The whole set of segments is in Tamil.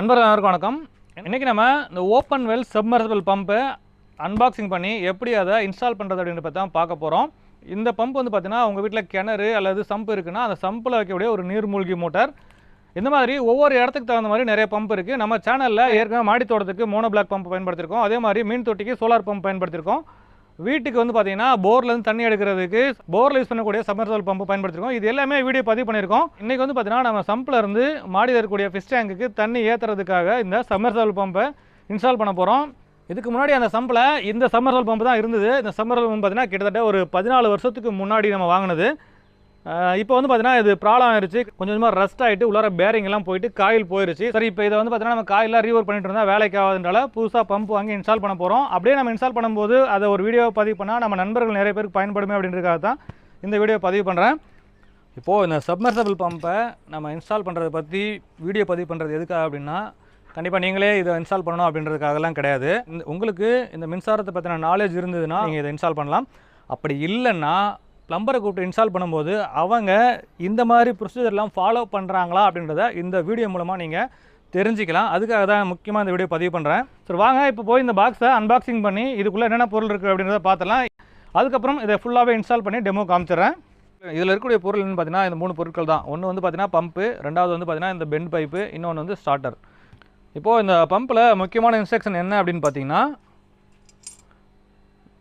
நண்பர்கள் அனைவருக்கும் வணக்கம். இன்றைக்கி நம்ம இந்த open well submersible pump unboxing பண்ணி எப்படி அதை இன்ஸ்டால் பண்ணுறது அப்படின்னு பார்த்தா பார்க்க போகிறோம் இந்த பம்ப் வந்து பார்த்தீங்கன்னா உங்கள் வீட்டில் கிணறு அல்லது சம்பு இருக்குன்னா அந்த சம்பில் வைக்கக்கூடிய ஒரு நீர்மூழ்கி மோட்டார் இந்த மாதிரி ஒவ்வொரு இடத்துக்கு தகுந்த மாதிரி நிறைய பம்ப் இருக்குது நம்ம சேனலில் ஏற்கனவே மாடி தோட்டத்துக்கு மோனோ பிளாக் பம்ப் பயன்படுத்திருக்கோம். அதே மாதிரி மீன் தொட்டிக்கு சோலார் பம்ப் பயன்படுத்திருக்கோம். வீட்டுக்கு வந்து பார்த்தீங்கன்னா போர்லேருந்து தண்ணி எடுக்கிறதுக்கு போரில் யூஸ் பண்ணக்கூடிய சம்மர்சல் பம்பு பயன்படுத்திருக்கோம். இது எல்லாமே வீடியோ பதிவு பண்ணியிருக்கோம். இன்றைக்கி வந்து பார்த்தீங்கன்னா நம்ம சம்பில் இருந்து மாடியில் இருக்கக்கூடிய ஃபிஷ் டேங்குக்கு தண்ணி ஏற்றுறதுக்காக இந்த சம்மர்சல் பம்பை இன்ஸ்டால் பண்ண போகிறோம் இதுக்கு முன்னாடி அந்த சம்பில் இந்த சம்மர்சல் பம்பு தான் இருந்தது. இந்த சம்மர்சல் பம்பு பார்த்தீங்கன்னா கிட்டத்தட்ட ஒரு பதினாலு வருஷத்துக்கு முன்னாடி நம்ம வாங்கினது. இப்போ வந்து பார்த்தீங்கன்னா இது ப்ராப்ளம் ஆயிருச்சு. கொஞ்சம் கொஞ்சமாக ரஸ்ட் ஆகிட்டு உள்ளார பேரிங்லாம் போயிட்டு காயில் போயிருச்சு. சரி இப்போ இதை வந்து பார்த்தீங்கன்னா நம்ம காயிலாம் ரீவர் பண்ணிட்டு இருந்தால் வேலைக்கு ஆகாதுனால புதுசாக பம்ப் வாங்கி இன்ஸ்டால் பண்ண போகிறோம் அப்படியே நம்ம இன்ஸ்டால் பண்ணும்போது அதை ஒரு வீடியோ பதிவு பண்ணால் நம்ம நண்பர்கள் நிறைய பேருக்கு பயன்படுமே அப்படின்றதுக்காக தான் இந்த வீடியோ பதிவு பண்ணுறேன் இப்போது இந்த சப்மர்சபிள் பம்பை நம்ம இன்ஸ்டால் பண்ணுறதை பற்றி வீடியோ பதிவு பண்ணுறது எதுக்காக அப்படின்னா கண்டிப்பாக நீங்களே இதை இன்ஸ்டால் பண்ணணும் அப்படின்றதுக்காகலாம் கிடையாது. இந்த உங்களுக்கு இந்த மின்சாரத்தை பற்றின நாலேஜ் இருந்ததுன்னா நீங்கள் இதை இன்ஸ்டால் பண்ணலாம். அப்படி இல்லைன்னா ப்ளம்பரை கூப்பிட்டு இன்ஸ்டால் பண்ணும்போது அவங்க இந்த மாதிரி ப்ரொசீஜர்லாம் ஃபாலோ பண்ணுறாங்களா அப்படின்றத இந்த வீடியோ மூலமாக நீங்கள் தெரிஞ்சிக்கலாம். அதுக்காக தான் முக்கியமாக இந்த வீடியோ பதிவு பண்ணுறேன் சரி வாங்க இப்போ போய் இந்த பாக்ஸை அன்பாக்சிங் பண்ணி இதுக்குள்ளே என்னென்ன பொருள் இருக்குது அப்படின்றத பார்த்துலாம் அதுக்கப்புறம் இதை ஃபுல்லாகவே இன்ஸ்டால் பண்ணி டெமோ காமிச்சிடுறேன். இதில் இருக்கக்கூடிய பொருள் பார்த்தீங்கன்னா இந்த மூணு பொருட்கள் தான். ஒன்று வந்து பார்த்தீங்கன்னா பம்பு ரெண்டாவது வந்து பார்த்தீங்கன்னா இந்த பெண்ட் பைப்பு இன்னொன்று வந்து ஸ்டார்டர் இப்போது இந்த பம்பில் முக்கியமான இன்ஸ்ட்ரக்ஷன் என்ன அப்படின்னு பார்த்தீங்கன்னா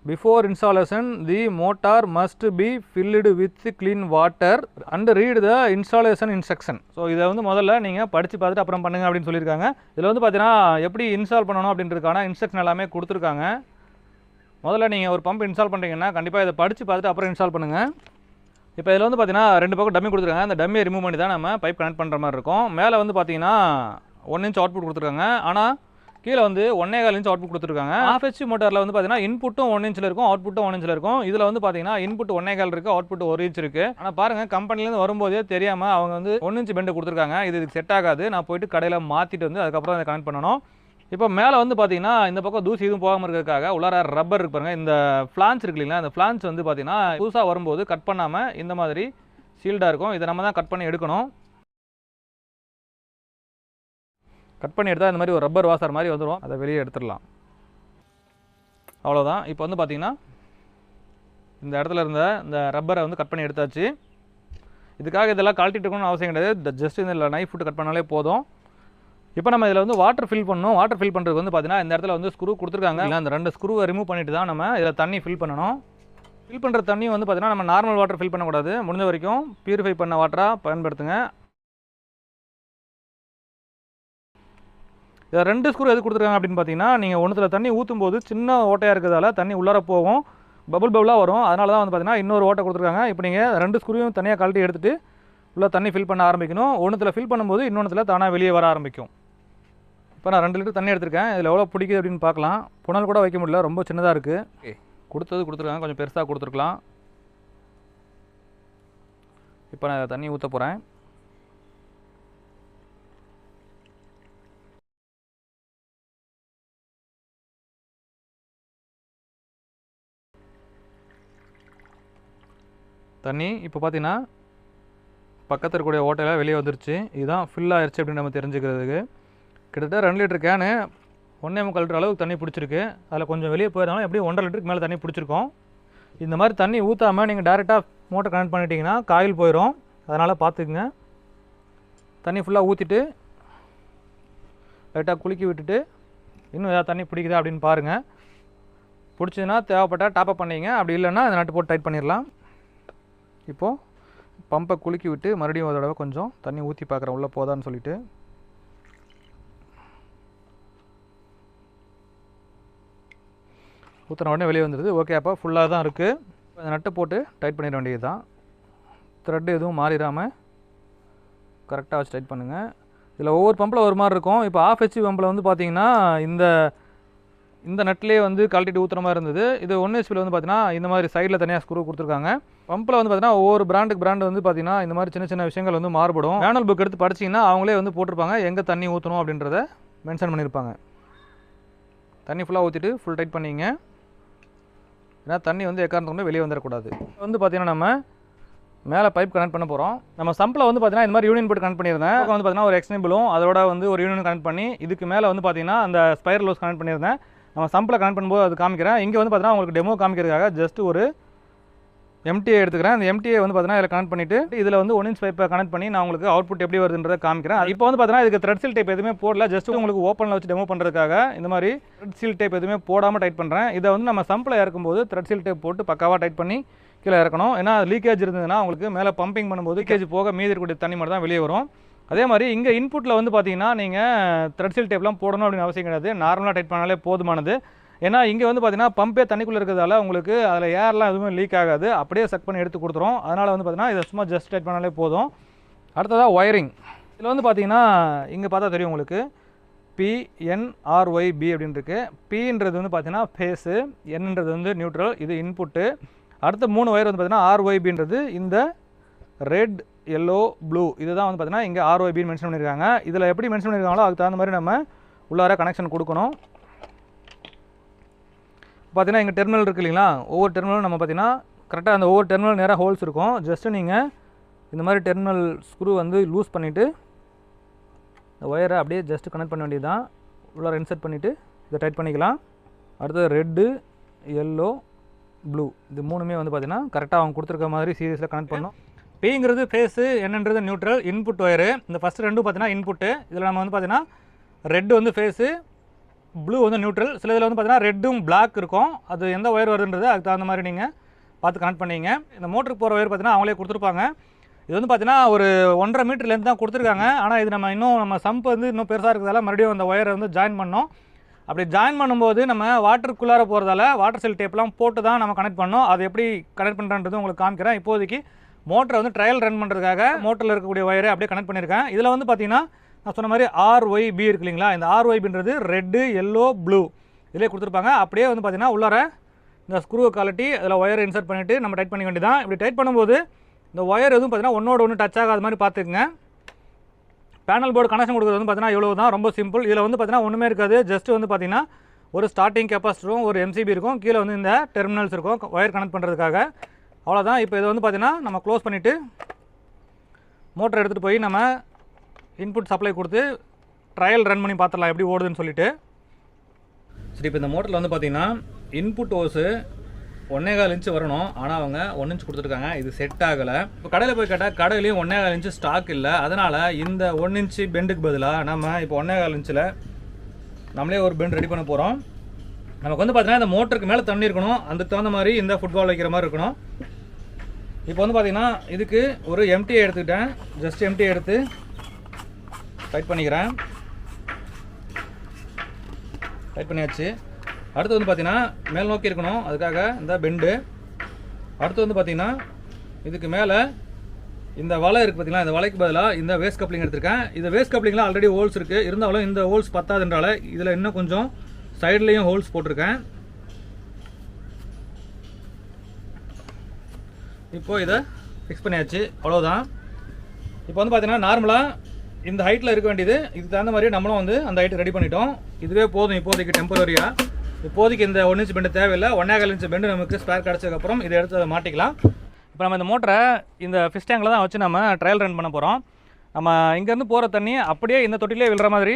before installation the motor must be filled with clean water and read the installation instruction so இதை வந்து முதல்ல நீங்கள் படித்து பார்த்துட்டு அப்புறம் பண்ணுங்க அப்படின்னு சொல்லியிருக்காங்க. இதில் வந்து பார்த்தீங்கன்னா எப்படி இன்ஸ்டால் பண்ணணும் அப்படின்றதுக்கான இன்ஸ்ட்ரக்ஷன் எல்லாமே கொடுத்துருக்காங்க. முதல்ல நீங்கள் ஒரு பம்ப் இன்ஸ்டால் பண்ணுறீங்கன்னா கண்டிப்பாக இதை படித்து பார்த்துட்டு அப்புறம் இன்ஸ்டால் பண்ணுங்கள் இப்போ இதில் வந்து பார்த்தீங்கன்னா ரெண்டு பக்கம் டம்மி கொடுத்துருக்காங்க. அந்த டம்மியை ரிமூவ் பண்ணி தான் நம்ம பைப் கனெக்ட் பண்ணுற மாதிரி இருக்கும். மேலே வந்து பார்த்தீங்கன்னா ஒன் இன்ச் அவுட்புட் கொடுத்துருக்காங்க. ஆனால் கீழே வந்து ஒன்னே கால் இன்ச் அவுட்புட் கொடுத்துருக்காங்க. ஆஃப் ஹெச் மோட்டரில் வந்து பார்த்தீங்கன்னா இன்புட்டும் ஒன் இன்ச்சில் இருக்கும் அவுட்புட்டும் ஒன் இன்ச்சில் இருக்கும். இதில் வந்து பார்த்தீங்கன்னா இன்புட் ஒன்னே கால் இருக்குது அவுட்புட் ஒரு இன்ச் இருக்குது ஆனால் பாருங்கள் கம்பெனிலேருந்து வரும்போதே தெரியாமல் அவங்க வந்து ஒன் இன்ச் பெண்டு கொடுத்துருக்காங்க. இது இதுக்கு செட் ஆகாது. நான் போயிட்டு கடையில் மாற்றிட்டு வந்து அதுக்கப்புறம் அதை கனெக்ட் பண்ணணும். இப்போ மேலே வந்து பார்த்தீங்கன்னா இந்த பக்கம் தூசி எதுவும் போகாமல் இருக்கிறதுக்காக உள்ளார ரப்பர் இருக்கு இந்த ஃப்ளான்ஸ் இருக்கு இல்லைங்களா இந்த ஃப்ளான்ஸ் வந்து பார்த்தீங்கன்னா புதுசாக வரும்போது கட் பண்ணாமல் இந்த மாதிரி சீல்டாக இருக்கும். இதை நம்ம தான் கட் பண்ணி எடுக்கணும். கட் பண்ணி எடுத்தால் இந்த மாதிரி ஒரு ரப்பர் வாசர் மாதிரி வந்துடும் அதை வெளியே எடுத்துடலாம். அவ்வளோதான் இப்போ வந்து பார்த்தீங்கன்னா இந்த இடத்துல இருந்த இந்த ரப்பரை வந்து கட் பண்ணி எடுத்தாச்சு. இதுக்காக இதெல்லாம் கழட்டிட்டு இருக்கணும்னு அவசியம் கிடையாது. ஜஸ்ட் இந்த நைஃப் விட்டு கட் பண்ணாலே போதும். இப்போ நம்ம இதில் வந்து வாட்டர் ஃபில் பண்ணணும். வாட்டர் ஃபில் பண்ணுறதுக்கு வந்து பார்த்தீங்கன்னா இந்த இடத்துல வந்து ஸ்க்ரூ கொடுத்துருக்காங்க. இல்லை அந்த ரெண்டு ஸ்க்ரூவை ரிமூவ் பண்ணிட்டு தான் நம்ம இதில் தண்ணி ஃபில் பண்ணணும். ஃபில் பண்ணுற தண்ணி வந்து பார்த்தீங்கன்னா நம்ம நார்மல் வாட்டர் ஃபில் பண்ணக்கூடாது. முடிஞ்ச வரைக்கும் பியூரிஃபை பண்ண வாட்டராக பயன்படுத்துங்க. இதில் ரெண்டு ஸ்க்ரூ எது கொடுத்துருக்காங்க அப்படின்னு பார்த்தீங்கன்னா நீங்கள் ஒன்றுத்தில் தண்ணி ஊற்றும் போது சின்ன ஓட்டையாக இருக்கிறதால தண்ணி உள்ளார போகும் பபுள் பபுளாக வரும். அதனால தான் வந்து பார்த்தீங்கன்னா இன்னொரு ஓட்டை கொடுத்துருக்காங்க. இப்போ நீங்கள் ரெண்டு ஸ்க்ரூவையும் தனியாக கழட்டி எடுத்துகிட்டு உள்ளே தண்ணி ஃபில் பண்ண ஆரம்பிக்கணும். ஒன்றுத்தில் ஃபில் பண்ணும்போது இன்னொன்றுத்தில் தானாக வெளியே வர ஆரம்பிக்கும். இப்போ நான் ரெண்டு லிட்டர் தண்ணி எடுத்திருக்கேன். இதில் எவ்வளோ பிடிக்குது அப்படின்னு பார்க்கலாம். புனல் கூட வைக்க முடியல. ரொம்ப சின்னதாக இருக்குது கொடுத்தது கொடுத்துருக்காங்க. கொஞ்சம் பெருசாக கொடுத்துருக்கலாம். இப்போ நான் தண்ணி ஊற்ற போகிறேன் தண்ணி. இப்போ பார்த்தீங்கன்னா பக்கத்தில் இருக்கக்கூடிய ஓட்டையில் வெளியே வந்துருச்சு. இதுதான் ஃபில் ஆயிடுச்சு அப்படின்னு நம்ம தெரிஞ்சுக்கிறதுக்கு. கிட்டத்தட்ட ரெண்டு லிட்டர் கேனு ஒன்றே முக்கால் லிட்டர் அளவுக்கு தண்ணி பிடிச்சிருக்கு. அதில் கொஞ்சம் வெளியே போயிருந்தாலும் எப்படியும் ஒன்றரை லிட்டருக்கு மேலே தண்ணி பிடிச்சிருக்கோம். இந்த மாதிரி தண்ணி ஊற்றாமல் நீங்கள் டேரெக்டாக மோட்டர் கனெக்ட் பண்ணிட்டீங்கன்னா காயில் போயிடும் அதனால் பார்த்துக்குங்க. தண்ணி ஃபுல்லாக ஊற்றிட்டு லைட்டாக குலுக்கி விட்டுட்டு இன்னும் ஏதாவது தண்ணி பிடிக்குதா அப்படின்னு பாருங்கள் பிடிச்சதுன்னா தேவைப்பட்டால் டாப்அப் பண்ணிங்க. அப்படி இல்லைன்னா அந்த நட்டு போட்டு டைட் பண்ணிடலாம் இப்போது பம்பை குலுக்கி விட்டு மறுபடியும் ஒரு தடவை கொஞ்சம் தண்ணி ஊற்றி பார்க்குறேன். உள்ளே போதான்னு சொல்லிட்டு. ஊற்றின உடனே வெளியே வந்துடுது ஓகே அப்போ ஃபுல்லாக தான் இருக்குது அந்த நட்டை போட்டு டைட் பண்ணிட வேண்டியது தான் த்ரெட்டு எதுவும் மாறிடாமல் கரெக்டாக வச்சு டைட் பண்ணுங்கள் இதில் ஒவ்வொரு பம்பில் ஒரு மாதிரி இருக்கும். இப்போ ஆஃப் ஹெச்சி பம்பில் வந்து பார்த்தீங்கன்னா இந்த இந்த நட்லேயே வந்து கழட்டிட்டு ஊற்றுற மாதிரி இருந்தது. இது ஒன் ஹெச்பியில் வந்து பார்த்தீங்கன்னா இந்த மாதிரி சைடில் தனியாக ஸ்க்ரூ கொடுத்துருக்காங்க. பம்பில் வந்து பார்த்தீங்கன்னா ஒவ்வொரு பிராண்டுக்கு பிராண்டு வந்து பார்த்தீங்கன்னா இந்த மாதிரி சின்ன சின்ன விஷயங்கள் வந்து மாறுபடும். மேனுவல் புக் எடுத்து படிச்சிங்கன்னா அவங்களே வந்து போட்டிருப்பாங்க எங்கே தண்ணி ஊற்றணும் அப்படின்றத மென்ஷன் பண்ணியிருப்பாங்க. தண்ணி ஃபுல்லாக ஊற்றிட்டு ஃபுல் டைட் பண்ணிங்க. ஏன்னா தண்ணி வந்து எக்காரணத்து கொண்டு வெளியே வந்துடக்கூடாது வந்து பார்த்தீங்கன்னா நம்ம மேலே பைப் கனெக்ட் பண்ண போகிறோம் நம்ம சம்பில் வந்து பார்த்தீங்கன்னா இந்த மாதிரி யூனியன் போட்டு கனெக்ட் பண்ணியிருந்தேன். வந்து பார்த்தீங்கன்னா ஒரு எக்ஸ்னிபிளும் அதோட வந்து ஒரு யூனியன் கனெக்ட் பண்ணி இதுக்கு மேலே வந்து பார்த்தீங்கன்னா அந்த ஸ்பைர் லோஸ் கனெக்ட் பண்ணியிருந்தேன். நம்ம சம்பில் கனெக்ட் பண்ணும்போது அது காமிக்கிறேன். இங்கே வந்து பார்த்தீங்கன்னா உங்களுக்கு டெமோ காமிக்கிறதுக்காக ஜஸ்ட் ஒரு எம்டிஏ எடுத்துக்கிறேன். அந்த எம்டிஏ வந்து பார்த்தீங்கன்னா இதில் கனெக்ட் பண்ணிவிட்டு இதில் வந்து ஒன் இன்ச் பைப்பை கனெக்ட் பண்ணி நான் உங்களுக்கு அவுட்புட் எப்படி வருதுன்றதை காமிக்கிறேன். இப்போ வந்து பார்த்தீங்கன்னா இதுக்கு த்ரெட் சீல் டைப் எதுவுமே போடல. ஜஸ்ட் உங்களுக்கு ஓப்பனில் வச்சு டெமோ பண்ணுறதுக்காக இந்த மாதிரி த்ரெட் சீல் டைப் எதுவுமே போடாமல் டைட் பண்ணுறேன் இதை வந்து நம்ம சம்பில் இறக்கும்போது த்ரெட் சீல் டைப் போட்டு பக்காவாக டைட் பண்ணி கீழே இறக்கணும். ஏன்னா லீக்கேஜ் இருந்ததுன்னா உங்களுக்கு மேலே பம்பிங் பண்ணும்போது லீக்கேஜ் போக மீதி இருக்கக்கூடிய தண்ணி மட்டும் தான் வெளியே வரும். அதே மாதிரி இங்கே இன்புட்டில் வந்து பார்த்தீங்கன்னா நீங்கள் த்ரெட் டேப்லாம் போடணும் அப்படின்னு அவசியம் கிடையாது. நார்மலாக டைட் பண்ணாலே போதுமானது. ஏன்னா இங்கே வந்து பார்த்தீங்கன்னா பம்பே தண்ணிக்குள்ளே இருக்கிறதால உங்களுக்கு அதில் ஏர்லாம் எதுவுமே லீக் ஆகாது. அப்படியே செக் பண்ணி எடுத்து கொடுத்துரும். அதனால் வந்து பார்த்தீங்கன்னா இதை சும்மா ஜஸ்ட் டைட் பண்ணாலே போதும். அடுத்ததாக ஒயரிங் இதில் வந்து பார்த்தீங்கன்னா இங்கே பார்த்தா தெரியும் உங்களுக்கு. பிஎன்ஆர்ஒய்பி அப்படின்னு இருக்குது பின்றது வந்து பார்த்தீங்கன்னா ஃபேஸு என்னன்றது வந்து நியூட்ரல் இது இன்புட்டு அடுத்த மூணு ஒயர் வந்து பார்த்தீங்கன்னா ஆர்ஒய்பின்றது இந்த ரெட் எல்லோ ப்ளூ இதுதான் வந்து பார்த்தீங்கன்னா இங்கே ஆர்ஓபின்னு மென்ஷன் பண்ணியிருக்காங்க. இதில் எப்படி மென்ஷன் பண்ணியிருக்காங்களோ அதுக்கு தகுந்த மாதிரி நம்ம உள்ளார கனெக்ஷன் கொடுக்கணும். பார்த்தீங்கன்னா இங்கே டெர்மினல் இருக்கு இல்லைங்களா? ஒவ்வொரு டெர்மினலும் நம்ம பார்த்தீங்கன்னா கரெக்டாக அந்த ஒவ்வொரு டெர்மினல் நேராக ஹோல்ஸ் இருக்கும். ஜஸ்ட்டு நீங்கள் இந்த மாதிரி டெர்மினல் ஸ்க்ரூ வந்து லூஸ் பண்ணிவிட்டு இந்த ஒயரை அப்படியே ஜஸ்ட் கனெக்ட் பண்ண வேண்டியது தான் உள்ளார இன்சர்ட் பண்ணிவிட்டு இதை டைட் பண்ணிக்கலாம். அடுத்தது ரெட்டு எல்லோ ப்ளூ இது மூணுமே வந்து பார்த்தீங்கன்னா கரெக்டாக அவங்க கொடுத்துருக்க மாதிரி சீரியஸில் கனெக்ட் பண்ணணும். பிங்கிறது ஃபேஸு என்னன்றது நியூட்ரல் இன்புட் ஒயரு இந்த ஃபஸ்ட் ரெண்டும் பார்த்தீங்கன்னா இன்புட்டு இதில் நம்ம வந்து பார்த்தீங்கன்னா ரெட்டு வந்து ஃபேஸு ப்ளூ வந்து நியூட்ரல் சில இதில் வந்து பார்த்தீங்கன்னா ரெட்டும் பிளாக் இருக்கும். அது எந்த ஒயர் வருதுன்றது அதுக்கு தகுந்த மாதிரி நீங்கள் பார்த்து கனெக்ட் பண்ணிங்க. இந்த மோட்டருக்கு போகிற ஒயர் பார்த்தீங்கன்னா அவங்களே கொடுத்துருப்பாங்க. இது வந்து பார்த்தீங்கன்னா ஒரு ஒன்றரை மீட்டர்லேருந்து தான் கொடுத்துருக்காங்க. ஆனால் இது நம்ம இன்னும் நம்ம சம்ப் வந்து இன்னும் பெருசாக இருக்கிறதால மறுபடியும் அந்த ஒயரை வந்து ஜாயின் பண்ணோம். அப்படி ஜாயின் பண்ணும்போது நம்ம வாட்டருக்குள்ளார போகிறதால வாட்டர் செல் டேப்லாம் போட்டு தான் நம்ம கனெக்ட் பண்ணோம். அது எப்படி கனெக்ட் பண்ணுறன்றது உங்களுக்கு காமிக்கிறேன். இப்போதைக்கு மோட்டரை வந்து ட்ரையல் ரன் பண்ணுறதுக்காக மோட்டரில் இருக்கக்கூடிய ஒயரை அப்படியே கனெக்ட் பண்ணியிருக்கேன். இதில் வந்து பார்த்தீங்கன்னா நான் சொன்ன மாதிரி ஆர்ஒய்பி இருக்கு இல்லைங்களா? இந்த ஆர்ஒய்பின்றது ரெட்டு எல்லோ ப்ளூ இதிலே கொடுத்துருப்பாங்க. அப்படியே வந்து பார்த்தீங்கன்னா உள்ளார இந்த ஸ்க்ரூவை கலட்டி அதில் ஒயரை இன்சர்ட் பண்ணிவிட்டு நம்ம டைட் பண்ண வேண்டியதான் இப்படி டைட் பண்ணும்போது இந்த ஒயர் எதுவும் பார்த்தீங்கன்னா ஒன்றோட ஒன்று டச் ஆகாத மாதிரி பார்த்துக்குங்க. பேனல் போர்டு கனெக்ஷன் கொடுக்குறது வந்து பார்த்தீங்கன்னா இவ்வளோ தான் ரொம்ப சிம்பிள் இதில் வந்து பார்த்தீங்கன்னா ஒன்றுமே இருக்காது. ஜஸ்ட் வந்து பார்த்தீங்கன்னா ஒரு ஸ்டார்டிங் கெப்பாசிட்டரும் ஒரு எம்சிபி இருக்கும். கீழே வந்து இந்த டெர்மினல்ஸ் இருக்கும் ஒயர் கனெக்ட் பண்ணுறதுக்காக அவ்வளோதான் இப்போ இதை வந்து பார்த்திங்கன்னா நம்ம க்ளோஸ் பண்ணிவிட்டு மோட்டர் எடுத்துகிட்டு போய் நம்ம இன்புட் சப்ளை கொடுத்து ட்ரையல் ரன் பண்ணி பார்த்துடலாம் எப்படி ஓடுதுன்னு சொல்லிட்டு. சரி இப்போ இந்த மோட்டரில் வந்து பார்த்தீங்கன்னா இன்புட் ஓஸு ஒன்னே கால் இன்ச்சு வரணும். ஆனால் அவங்க ஒன் இன்ச் கொடுத்துருக்காங்க. இது செட் ஆகலை. இப்போ கடையில் போய் கேட்டால் கடையிலையும் ஒன்னே கால் இன்ச்சு ஸ்டாக் இல்லை. அதனால் இந்த ஒன் இன்ச்சு பெண்டுக்கு பதிலாக நம்ம இப்போ ஒன்னே கால் இன்ச்சில் நம்மளே ஒரு பெண்ட் ரெடி பண்ண போகிறோம் நமக்கு வந்து பார்த்தீங்கன்னா இந்த மோட்டருக்கு மேலே தண்ணி இருக்கணும். அதுக்கு தகுந்த மாதிரி இந்த ஃபுட்பால் வைக்கிற மாதிரி இருக்கணும். இப்போ வந்து பார்த்தீங்கன்னா இதுக்கு ஒரு எம்டியை எடுத்துக்கிட்டேன். ஜஸ்ட் எம்டியை எடுத்து டைட் பண்ணிக்கிறேன். டைட் பண்ணியாச்சு. அடுத்து வந்து பார்த்தீங்கன்னா மேல் நோக்கி இருக்கணும். அதுக்காக இந்த பெண்டு அடுத்து வந்து பார்த்தீங்கன்னா இதுக்கு மேலே இந்த வலை இருக்குது பார்த்தீங்களா இந்த வலைக்கு பதிலாக இந்த வேஸ்ட் கப்ளிங் எடுத்திருக்கேன். இந்த வேஸ்ட் கப்ளிங்கில் ஆல்ரெடி ஹோல்ஸ் இருக்குது இருந்தாலும் இந்த ஹோல்ஸ் பத்தாதுன்றால இதில் இன்னும் கொஞ்சம் சைட்லேயும் ஹோல்ஸ் போட்டிருக்கேன். இப்போ இதை ஃபிக்ஸ் பண்ணியாச்சு. அவ்வளோதான் இப்போ வந்து பார்த்தீங்கன்னா நார்மலாக இந்த ஹைட்டில் இருக்க வேண்டியது இதுக்கு தகுந்த மாதிரி நம்மளும் வந்து அந்த ஹைட்டை ரெடி பண்ணிட்டோம். இதுவே போதும் இப்போதைக்கு டெம்பரரியாக இப்போதைக்கு இந்த ஒன் இன்ச் பெண்டு தேவையில்லை. ஒன்னேகால் இன்ச் பெண்டு நமக்கு ஸ்பேர் கிடச்சதுக்கப்புறம் இதை எடுத்து அதை மாட்டிக்கலாம். இப்போ நம்ம இந்த மோட்டரை இந்த ஃபிஷ் டேங்கில் தான் வச்சு நம்ம ட்ரையல் ரன் பண்ண போகிறோம் நம்ம இங்கேருந்து போகிற தண்ணி அப்படியே இந்த தொட்டிலே விழுற மாதிரி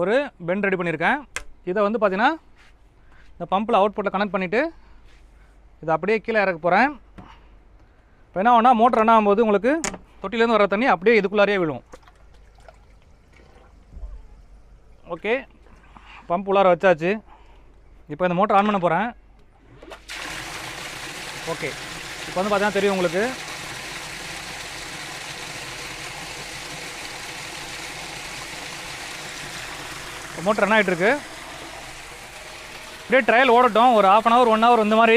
ஒரு பெண்ட் ரெடி பண்ணியிருக்கேன். இதை வந்து பார்த்திங்கன்னா இந்த பம்பில் அவுட்புட்டில் கனெக்ட் பண்ணிவிட்டு இதை அப்படியே கீழே இறக்க போகிறேன் இப்போ என்ன ஆகும்னா மோட்டர் ரன் ஆகும்போது உங்களுக்கு தொட்டிலேருந்து வர தண்ணி அப்படியே இதுக்குள்ளாரையே விழும். ஓகே பம்ப் உள்ளார வச்சாச்சு. இப்போ இந்த மோட்டர் ஆன் பண்ண போகிறேன் ஓகே இப்போ வந்து பார்த்தீங்கன்னா தெரியும் உங்களுக்கு. மோட்டர் ரன் ஆகிட்டுருக்கு அப்படியே ட்ரையல் ஓடட்டும். ஒரு half an hour one hour இந்த மாதிரி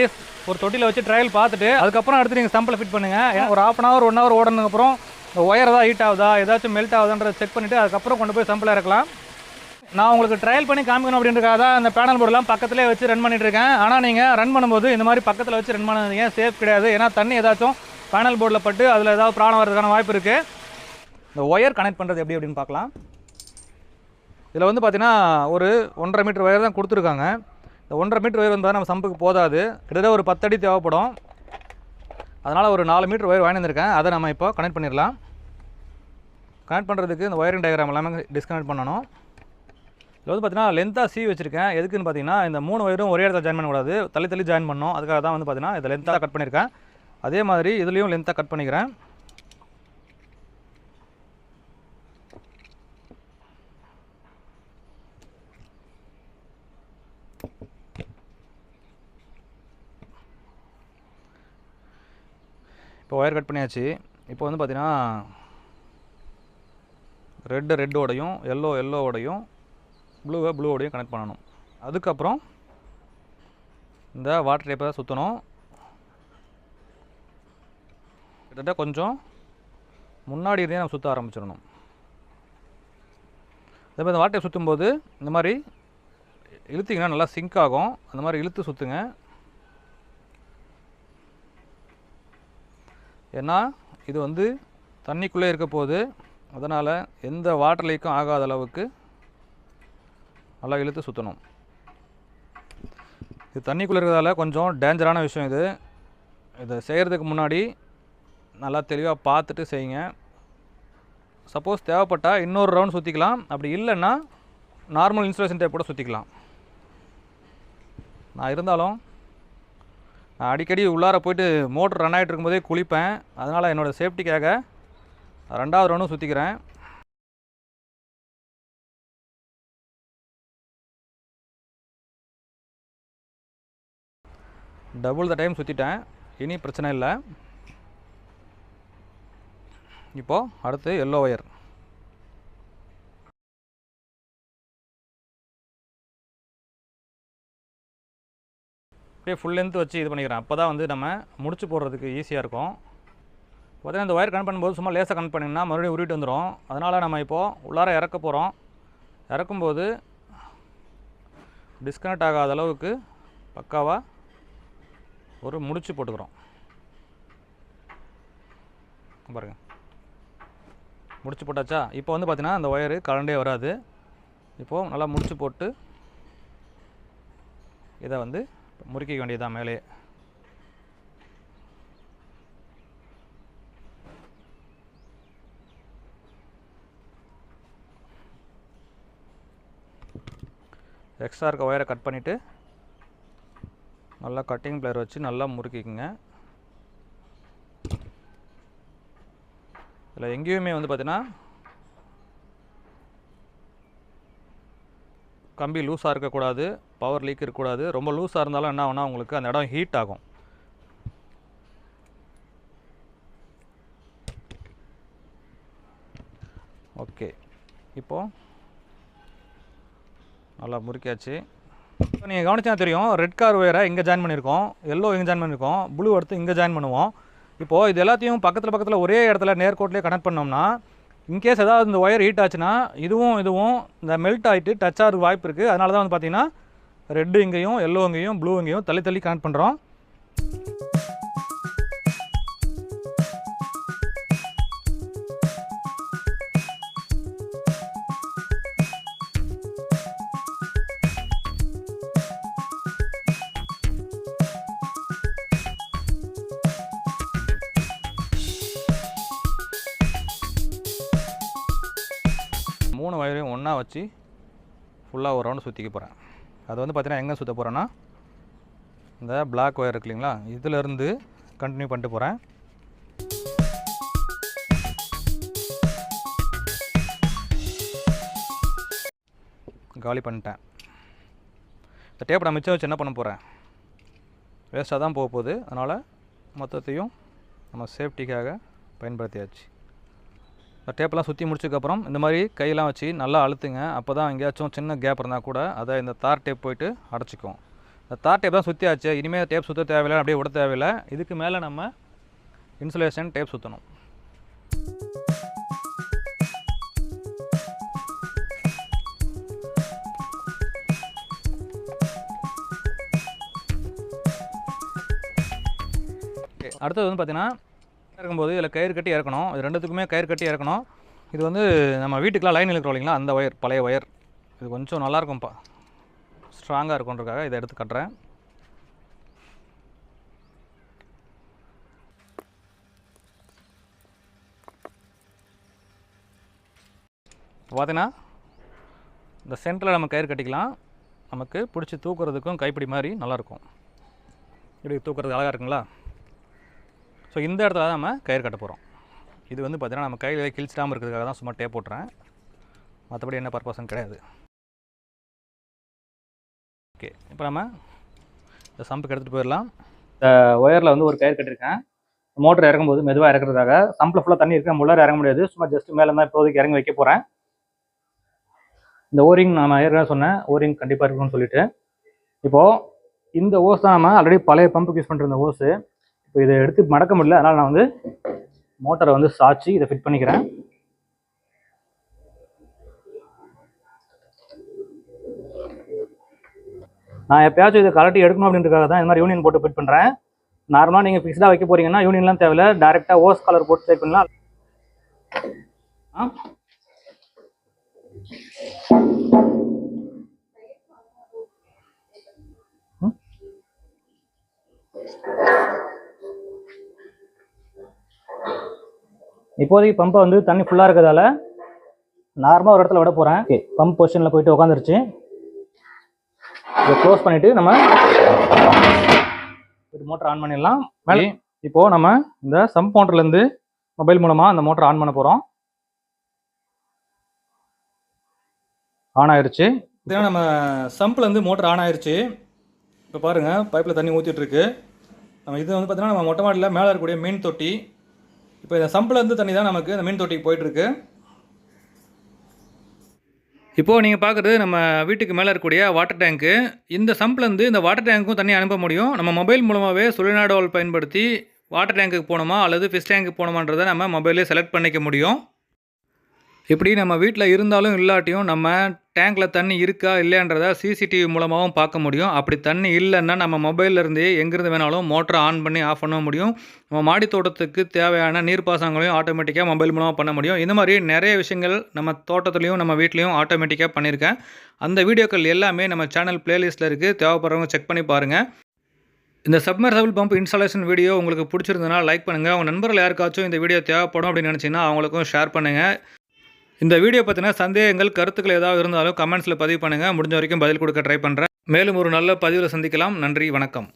ஒரு தொட்டியில் வச்சு ட்ரையல் பார்த்துட்டு அதுக்கப்புறம் அடுத்து நீங்கள் ஸ்டம்பில் ஃபிட் பண்ணுங்கள் ஏன்னா ஒரு half an hour one hour ஓடனதுக்கப்புறம் இந்த ஒயர் ஏதாவது ஹீட் ஆகுதா ஏதாச்சும் மெல்ட் ஆகுதான்றதை செக் பண்ணிவிட்டு அதுக்கப்புறம் கொண்டு போய் ஸ்டம்பில் இறக்கலாம். நான் உங்களுக்கு ட்ரையல் பண்ணி காமிக்கணும் அப்படின்றக்காக தான் இந்த பேனல் போர்டெலாம் பக்கத்துலேயே வச்சு ரன் பண்ணிட்டு இருக்கேன். ஆனால் நீங்கள் ரன் பண்ணும்போது இந்த மாதிரி பக்கத்தில் வச்சு ரன் பண்ணாதீங்க. சேஃப் கிடையாது. ஏன்னா தண்ணி ஏதாச்சும் பேனல் போர்டில் பட்டு அதில் ஏதாவது ப்ராப்ளம் வரதுக்கான வாய்ப்பு இருக்குது இந்த ஒயர் கனெக்ட் பண்ணுறது எப்படி அப்படின்னு பார்க்கலாம். இதில் வந்து பார்த்தீங்கன்னா ஒரு ஒன்றரை மீட்டர் ஒயர் தான் கொடுத்துருக்காங்க. இந்த ஒன்றரை மீட்டர் ஒயர் வந்து நம்ம சம்புக்கு போதாது. கிட்டத்தட்ட ஒரு பத்தடி தேவைப்படும். அதனால் ஒரு நாலு மீட்டர் ஒயர் வாங்கி வந்திருக்கேன். அதை நம்ம இப்போ கனெக்ட் பண்ணிடலாம். கனெக்ட் பண்ணுறதுக்கு இந்த ஒயரிங் டயக்ராம் எல்லாமே டிஸ்கனெக்ட் பண்ணணும். இதில் வந்து பார்த்தீங்கன்னா லென்த்தாக சி வச்சிருக்கேன். எதுக்குன்னு பார்த்தீங்கன்னா இந்த மூணு ஒயரும் ஒரே இடத்துல ஜாயின் பண்ணக்கூடாது. தள்ளி தள்ளி ஜாயின் பண்ணணும். அதுக்காக தான் வந்து பார்த்தீங்கன்னா இதை லென்த்தாக கட் பண்ணியிருக்கேன். அதே மாதிரி இதுலேயும் லென்த்தாக கட் பண்ணிக்கிறேன். இப்போ ஒயர் கட் பண்ணியாச்சு. இப்போ வந்து பார்த்தீங்கன்னா ரெட்டு ரெட்டோடையும் எல்லோ எல்லோவோடையும் ப்ளூவை ப்ளூவோடையும் கனெக்ட் பண்ணணும். அதுக்கப்புறம் இந்த வாட்டர் டேப்பை சுற்றணும் கிட்டத்தட்ட கொஞ்சம் முன்னாடி இருந்தே நம்ம சுற்ற ஆரம்பிச்சிடணும். அதே மாதிரி இந்த வாட்டரை சுற்றும்போது இந்த மாதிரி இழுத்திங்கன்னா நல்லா சிங்க் ஆகும். அந்த மாதிரி இழுத்து சுற்றுங்க ஏன்னா இது வந்து தண்ணிக்குள்ளே இருக்க போது அதனால் எந்த வாட்டர் லீக்கும் ஆகாத அளவுக்கு நல்லா இழுத்து சுற்றணும் இது தண்ணிக்குள்ளே இருக்கிறதால கொஞ்சம் டேஞ்சரான விஷயம் இது. இதை செய்கிறதுக்கு முன்னாடி நல்லா தெளிவாக பார்த்துட்டு செய்யுங்க. சப்போஸ் தேவைப்பட்டால் இன்னொரு ரவுண்ட் சுற்றிக்கலாம் அப்படி இல்லைன்னா நார்மல் இன்சுலேஷன் டேப் கூட சுற்றிக்கலாம் நான் இருந்தாலும் அடிக்கடி உள்ளார போயிட்டு மோட்டர் ரன் ஆகிட்டு இருக்கும்போதே குளிப்பேன். அதனால் என்னோடய சேஃப்டிக்காக ரெண்டாவது ரவுண்டும் சுற்றிக்கிறேன் டபுள் த டைம் சுற்றிட்டேன் இனி பிரச்சனை இல்லை. இப்போது அடுத்து எல்லோ ஒயர் அப்படியே ஃபுல் லென்த் வச்சு இது பண்ணிக்கிறேன். அப்போ தான் வந்து நம்ம முடிச்சு போடுறதுக்கு ஈஸியாக இருக்கும். பார்த்தீங்கன்னா இந்த ஒயர் கனெக்ட் பண்ணும்போது சும்மா லேசாக கனெக்ட் பண்ணிங்கன்னா மறுபடியும் உருவிட்டு வந்துடும் அதனால் நம்ம இப்போது உள்ளார இறக்க போகிறோம் இறக்கும்போது டிஸ்கனெக்ட் ஆகாத அளவுக்கு பக்காவாக ஒரு முடிச்சு போட்டுக்கிறோம். பாருங்கள் முடிச்சு போட்டாச்சா? இப்போ வந்து பார்த்தீங்கன்னா அந்த ஒயரு கரண்டே வராது. இப்போது நல்லா முடிச்சு போட்டு இதை வந்து முறுக்கிக்க வேண்டியதான் மேலே. எக்ஸ்ட்ரா இருக்க ஒயரை கட் பண்ணிவிட்டு நல்லா கட்டிங் பிளேயர் வச்சு நல்லா முறுக்கிக்குங்க. இதில் எங்கேயுமே வந்து பார்த்தீங்கன்னா கம்பி லூஸாக இருக்கக்கூடாது பவர் லீக் இருக்கக்கூடாது. ரொம்ப லூஸாக இருந்தாலும் என்ன ஆகும்னா உங்களுக்கு அந்த இடம் ஹீட் ஆகும். ஓகே இப்போது நல்லா முறுக்கியாச்சு. இப்போ நீங்கள் கவனிச்சா தெரியும் ரெட் கார் ஒயரை இங்கே ஜாயின் பண்ணியிருக்கோம் எல்லோ இங்கே ஜாயின் பண்ணியிருக்கோம் ப்ளூ எடுத்து இங்கே ஜாயின் பண்ணுவோம். இப்போது இது எல்லாத்தையும் பக்கத்தில் பக்கத்தில் ஒரே இடத்துல நேர்கோட்லேயே கனெக்ட் பண்ணோம்னா இன்கேஸ் ஏதாவது இந்த ஒயர் ஹீட் ஆச்சுன்னா இதுவும் இதுவும் இந்த மெல்ட் ஆகிட்டு டச் ஆகிறதுக்கு வாய்ப்பு இருக்குது அதனால தான் வந்து பார்த்திங்கன்னா ரெட்டு இங்கேயும் எல்லோ இங்கேயும் ப்ளூ இங்கேயும் தள்ளி தள்ளி கனெக்ட் பண்ணுறோம் வச்சு ஃபுல்லாக ஒரு ரவுண்டு சுற்றிக்க போகிறேன் அது வந்து பார்த்தீங்கன்னா எங்கே சுற்ற போகிறேன்னா இந்த பிளாக் ஒயர் இருக்கு இல்லைங்களா? இதிலேருந்து கண்டினியூ பண்ணிட்டு போகிறேன் காலி பண்ணிட்டேன். இந்த டேப்பை நான் மிச்சம் வச்சு என்ன பண்ண போகிறேன் வேஸ்ட்டாக தான் போக போகுது. அதனால் மொத்தத்தையும் நம்ம சேஃப்டிக்காக பயன்படுத்தியாச்சு. இந்த டேப்பெல்லாம் சுற்றி முடிச்சதுக்கப்புறம் இந்த மாதிரி கையெல்லாம் வச்சு நல்லா அழுத்துங்க. அப்போ தான் எங்கேயாச்சும் சின்ன கேப் இருந்தால் கூட அதை இந்த தார் டேப் போயிட்டு அடைச்சிக்கும். இந்த தார் டேப் தான் சுற்றியாச்சு இனிமேல் டேப் சுற்ற தேவையில்லை அப்படியே விட தேவையில்லை. இதுக்கு மேலே நம்ம இன்சுலேஷன் டேப் சுற்றணும் அடுத்தது வந்து பார்த்தீங்கன்னா இறக்கும்போது இதில் கயிறு கட்டி இறக்கணும். இது ரெண்டுத்துக்குமே கயிறு கட்டி இறக்கணும். இது வந்து நம்ம வீட்டுக்கெலாம் லைன் இழுக்கிறோம் இல்லைங்களா அந்த ஒயர் பழைய ஒயர் இது கொஞ்சம் நல்லாயிருக்கும்ப்பா. ஸ்ட்ராங்காக இருக்குன்றக்காக இதை எடுத்து கட்டுறேன். இப்போ பார்த்தீங்கன்னா இந்த சென்டரில் நம்ம கயிறு கட்டிக்கலாம். நமக்கு பிடிச்சி தூக்குறதுக்கும் கைப்பிடி மாதிரி நல்லாயிருக்கும். இப்படி தூக்குறது அழகாக இருக்குங்களா? ஸோ இந்த இடத்துல தான் நம்ம கயிறு கட்ட போகிறோம் இது வந்து பார்த்திங்கன்னா நம்ம கையில் கிழிச்சிடாமல் இருக்கிறதுக்காக தான் சும்மா டேப் போட்டுறேன். மற்றபடி என்ன பர்பஸும் கிடையாது. ஓகே இப்போ நம்ம இந்த சம்புக்கு எடுத்துகிட்டு போயிடலாம். இந்த ஒயரில் வந்து ஒரு கயிறு கட்டியிருக்கேன். மோட்டர் இறங்கும்போது மெதுவாக இறக்குறதுக்காக சம்பில் ஃபுல்லாக தண்ணி இருக்கு. நம்ம இறங்க முடியாது. சும்மா ஜஸ்ட் மேலே தான் இப்போதைக்கு இறங்கி வைக்க போகிறேன் இந்த ஓரிங் நான் ஏற்கனவே சொன்னேன். ஓரிங் கண்டிப்பாக இருக்கணும்னு சொல்லிட்டு. இப்போது இந்த ஓஸ் தான் நம்ம ஆல்ரெடி பழைய பம்புக்கு யூஸ் பண்ணிட்டு இருந்த ஓஸு இப்போ இதை எடுத்து மடக்க முடியல அதனால் நான் வந்து மோட்டரை வந்து சாய்ச்சி இதை ஃபிட் பண்ணிக்கிறேன். நான் எப்பயாச்சும் இதை கலட்டி எடுக்கணும் அப்படின்றதுக்காக தான் இந்த மாதிரி யூனியன் போட்டு ஃபிட் பண்ணுறேன் நார்மலாக நீங்கள் ஃபிக்ஸ்டாக வைக்க போகிறீங்கன்னா யூனியன்லாம் தேவையில்ல. டேரெக்டாக ஓஸ் கலர் போட்டு செக் பண்ணலாம். இப்போதைக்கு பம்பை வந்து தண்ணி ஃபுல்லாக இருக்கிறதால நார்மலாக ஒரு இடத்துல விட போகிறேன் ஓகே பம்ப் பொசிஷனில் போயிட்டு உட்காந்துருச்சு இதை க்ளோஸ் பண்ணிவிட்டு நம்ம இது மோட்டர் ஆன் பண்ணிடலாம். மேலே இப்போது நம்ம இந்த சம்ப் மோட்டர்லேருந்து மொபைல் மூலமாக அந்த மோட்டர் ஆன் பண்ண போகிறோம் ஆன் ஆயிருச்சு. இதெல்லாம் நம்ம சம்ப்லேருந்து மோட்டர் ஆன் ஆயிருச்சு. இப்போ பாருங்கள் பைப்பில் தண்ணி ஊற்றிட்டு இருக்கு. நம்ம இது வந்து பார்த்தீங்கன்னா நம்ம மொட்டை மாடியில் மேலே இருக்கக்கூடிய மீன் தொட்டி இப்போ இந்த சம்பளந்து தண்ணி தான் நமக்கு இந்த மீன் தொட்டிக்கு போயிட்டுருக்கு. இப்போது நீங்கள் பார்க்குறது நம்ம வீட்டுக்கு மேலே இருக்கக்கூடிய வாட்டர் டேங்க்கு இந்த சம்ப்லேருந்து இந்த வாட்டர் டேங்க்கும் தண்ணி அனுப்ப முடியும். நம்ம மொபைல் மூலமாகவே சுழிநாடோல் பயன்படுத்தி வாட்டர் டேங்க்குக்கு போகணுமா அல்லது ஃபிஷ் டேங்க்கு போகணுமான்றதை நம்ம மொபைலே செலக்ட் பண்ணிக்க முடியும். இப்படி நம்ம வீட்டில் இருந்தாலும் இல்லாட்டியும் நம்ம டேங்க்கில் தண்ணி இருக்கா இல்லைன்றதை சிசிடிவி மூலமாகவும் பார்க்க முடியும். அப்படி தண்ணி இல்லைன்னா நம்ம மொபைல்லேருந்தே எங்கேருந்து வேணாலும் மோட்டரை ஆன் பண்ணி ஆஃப் பண்ண முடியும். நம்ம மாடி தோட்டத்துக்கு தேவையான நீர்ப்பாசனங்களையும் ஆட்டோமேட்டிக்காக மொபைல் மூலமாக பண்ண முடியும். இந்த மாதிரி நிறைய விஷயங்கள் நம்ம தோட்டத்துலேயும் நம்ம வீட்லேயும் ஆட்டோமேட்டிக்காக பண்ணியிருக்கேன். அந்த வீடியோக்கள் எல்லாமே நம்ம சேனல் பிளேலிஸ்ட்டில் இருக்குது தேவைப்படுறவங்க செக் பண்ணி பாருங்கள் இந்த சப்மர்சபிள் பம்ப் இன்ஸ்டாலேஷன் வீடியோ உங்களுக்கு பிடிச்சிருந்ததுனா லைக் பண்ணுங்கள் உங்கள் நண்பர்கள் யாருக்காச்சும் இந்த வீடியோ தேவைப்படும் அப்படின்னு நினச்சிங்கன்னா அவங்களுக்கும் ஷேர் பண்ணுங்கள் இந்த வீடியோ பற்றின சந்தேகங்கள் கருத்துக்கள் ஏதாவது இருந்தாலும் கமெண்ட்ஸில் பதிவு பண்ணுங்கள் முடிஞ்ச வரைக்கும் பதில் கொடுக்க ட்ரை பண்ணுறேன் மேலும் ஒரு நல்ல பதிவில் சந்திக்கலாம். நன்றி வணக்கம்.